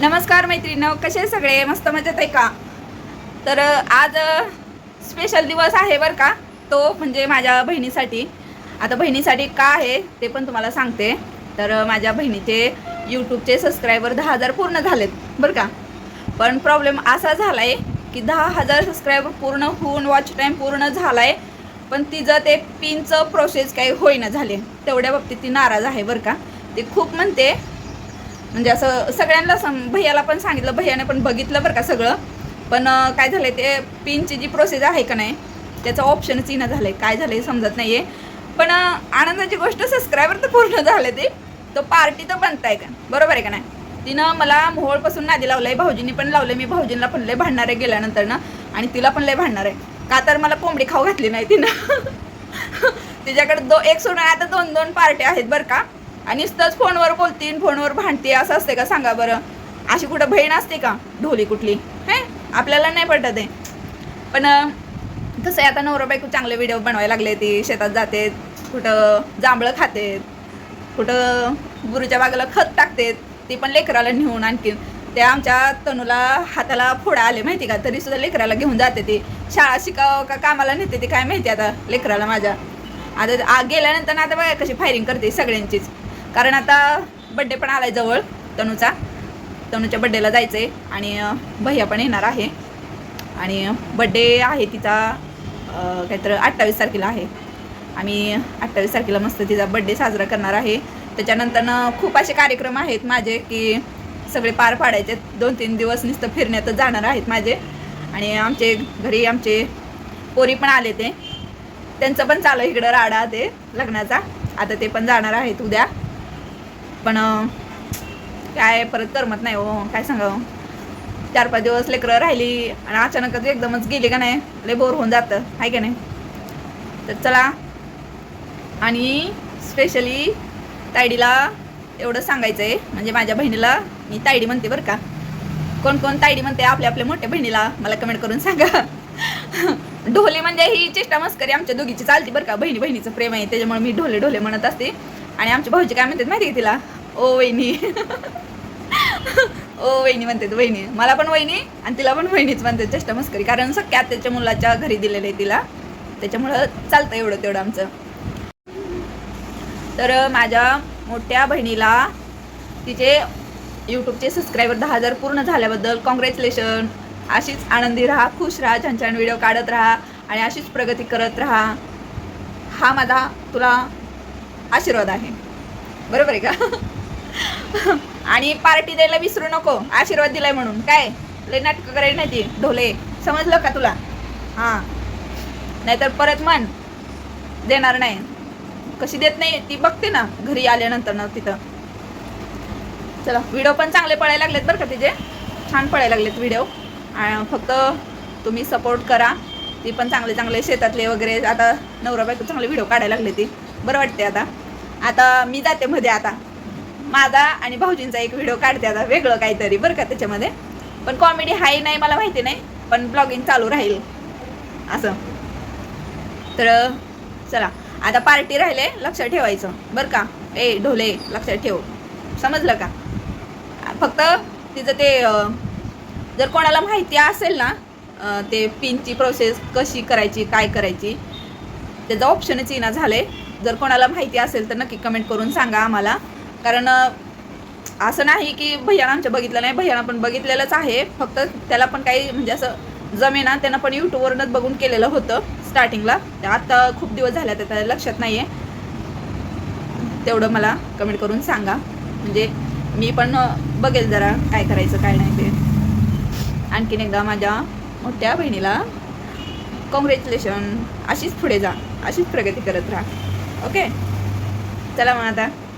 नमस्कार मैत्रिणी कसे सगळे? मस्त मजेत आहे का? तर आज स्पेशल दिवस आहे बरं का? तो म्हणजे माझ्या बहिणीसाठी. आता बहिणीसाठी का आहे ते पण तुम्हाला सांगते. तर माझ्या बहिणीचे यूट्यूबचे सबस्क्रायबर दहा हजार पूर्ण झालेत बरं का? पण प्रॉब्लेम असा झाला आहे की दहा हजार सबस्क्रायबर पूर्ण होऊन वॉच टाईम पूर्ण झाला आहे पण तिचं ते पिनचं प्रोसेस काही होईना झाले. तेवढ्या बाबतीत ती नाराज आहे बरं का? ती खूप म्हणते म्हणजे असं सगळ्यांना सम भैयाला पण सांगितलं भैयाने पण बघितलं बरं का सगळं. पण काय झालंय ते पिनची जी प्रोसेस आहे का नाही त्याचं ऑप्शनच येणं झालंय. काय झालंय समजत नाही आहे पण आनंदाची गोष्ट सबस्क्रायबर तर पूर्ण झाले ते. तो पार्टी तर बनताय का? बरोबर आहे का नाही? तिनं मला मोहोळपासून नादी लावलंय भाऊजींनी पण लावलंय मी भाऊजींना पण लय भांडणार आहे गेल्यानंतर ना आणि तिला पण लय भांडणार. आहे का तर मला कोंबडी खाऊ घातली नाही तिनं. तिच्याकडे दो एक सोडून आता दोन दोन पार्ट्या आहेत बरं का. आणि नुसतंच फोनवर बोलतीन फोनवर भांडते असं असते का? सांगा बरं. अशी कुठं बहीण असते का? ढोली कुठली? हे? आपल्याला नाही पटत आहे. पण कसं आहे आता नवरा बायको चांगले व्हिडिओ बनवायला लागले ती शेतात जाते कुठं जांभळं खातेत कुठं गुरुच्या बागेला खत टाकतेत ती पण लेकराला नेऊन आणखीन ते आमच्या तनूला हाताला फोडा आले माहिती का? तरी सुद्धा लेकराला घेऊन जाते ती. शाळा शिकावं का कामाला नेते ती काय माहिती आता लेकराला माझ्या. आता गेल्यानंतर ना आता बघा कशी फायरिंग करते सगळ्यांचीच. कारण आता बड्डे पण आलाय जवळ तनूचा. तनूच्या बड्डेला जायचं आहे आणि भैया पण येणार आहे. आणि बड्डे आहे तिचा अं, काहीतरी अठ्ठावीस तारखेला आहे. आम्ही अठ्ठावीस तारखेला मस्त तिचा बड्डे साजरा करणार आहे. त्याच्यानंतर खूप असे कार्यक्रम आहेत माझे की सगळे पार पाडायचे. दोन तीन दिवस नुसतं फिरण्यातच जाणार आहेत माझे. आणि आमचे घरी आमचे पोरी पण आले ते. त्यांचं पण चालू आहे इकडं राडा ते लग्नाचा. आता ते पण जाणार आहेत उद्या. पण काय परत करमत नाही हो काय सांगावं? चार पाच दिवस लेकरं राहिली आणि अचानकच एकदमच गेली का नाही लय बोर होऊन जातं आहे का नाही? तर चला आणि स्पेशली तायडीला एवढं सांगायचं आहे म्हणजे माझ्या बहिणीला मी तायडी म्हणते बरं का. कोण कोण तायडी म्हणते आपल्या आपल्या मोठ्या बहिणीला मला कमेंट करून सांगा. ढोले म्हणजे ही चेष्टा मस्करी आमच्या दोघीची चालती बरं का बहिणी बहिणीचं प्रेम आहे त्याच्यामुळे मी ढोले ढोले म्हणत असते. आणि आमच्या भाऊजी काय म्हणतात माहिती आहे तिला? ओ वहिनी. ओ वहिनी म्हणते वहिनी मला पण वहिनी आणि तिला पण वहिनीच म्हणते चेष्टा मस्करी. कारण सख्या त्याच्या मुलाच्या घरी दिलेलं आहे तिला. त्याच्यामुळं चालतं एवढं तेवढं आमचं. तर माझ्या मोठ्या बहिणीला तिचे यूट्यूबचे सबस्क्रायबर दहा हजार पूर्ण झाल्याबद्दल कॉंग्रॅच्युलेशन अशीच आनंदी राहा खुश राहा छान छान व्हिडिओ काढत राहा आणि अशीच प्रगती करत राहा. हा माझा तुला आशीर्वाद आहे. बरोबर आहे का? आणि पार्टी द्यायला विसरू नको. आशीर्वाद दिलाय म्हणून. काय? लय नाटकं करायला नाही ती. ढोले. समजलं का तुला? हां. नाहीतर परत म्हण. देणार नाही. कशी देत नाही? ती बघते ना. घरी आल्यानंतर ना तिथं. चला व्हिडिओ पण चांगले पळायला लागलेत बरं का तिचे. छान पळायला लागलेत व्हिडिओ फक्त तुम्ही सपोर्ट करा. ती पण चांगले चांगले शेतातले वगैरे. आता नवरा बायको चांगले व्हिडिओ काढायला लागले ती. बरं वाटते आता. आता मी जाते मध्ये आता. माझा आणि भाऊजींचा एक व्हिडिओ काढते आता वेगळं काहीतरी बरं का त्याच्यामध्ये. पण कॉमेडी हाय नाही मला माहिती नाही पण ब्लॉगिंग चालू राहील. असं. तर चला. आता पार्टी राहिले लक्षात ठेवायचं. बरं का? ए ढोले लक्षात ठेव. समजलं का? फक्त तिचं ते जर कोणाला माहिती असेल ना ते पिनची प्रोसेस कशी करायची काय करायची त्याचं ऑप्शनच इना झालं आहे जर कोणाला माहिती असेल तर नक्की कमेंट करून सांगा आम्हाला. कारण असं नाही की भैयानं आमच्या बघितलं नाही भैयानं पण बघितलेलंच आहे. फक्त त्याला पण काही म्हणजे असं जमेना त्यानं पण यूट्यूबवरूनच बघून केलेलं होतं स्टार्टिंगला ते आता खूप दिवस झाले आता त्याला लक्षात नाही आहे तेवढं मला कमेंट करून सांगा. म्हणजे मी पण बघेल जरा काय करायचं काय नाही ते. आणखीन एकदा माझ्या मोठ्या बहिणीला कॉंग्रॅच्युलेशन अशीच पुढे जा. अशीच प्रगती करत राहा. ओके चला मग आता.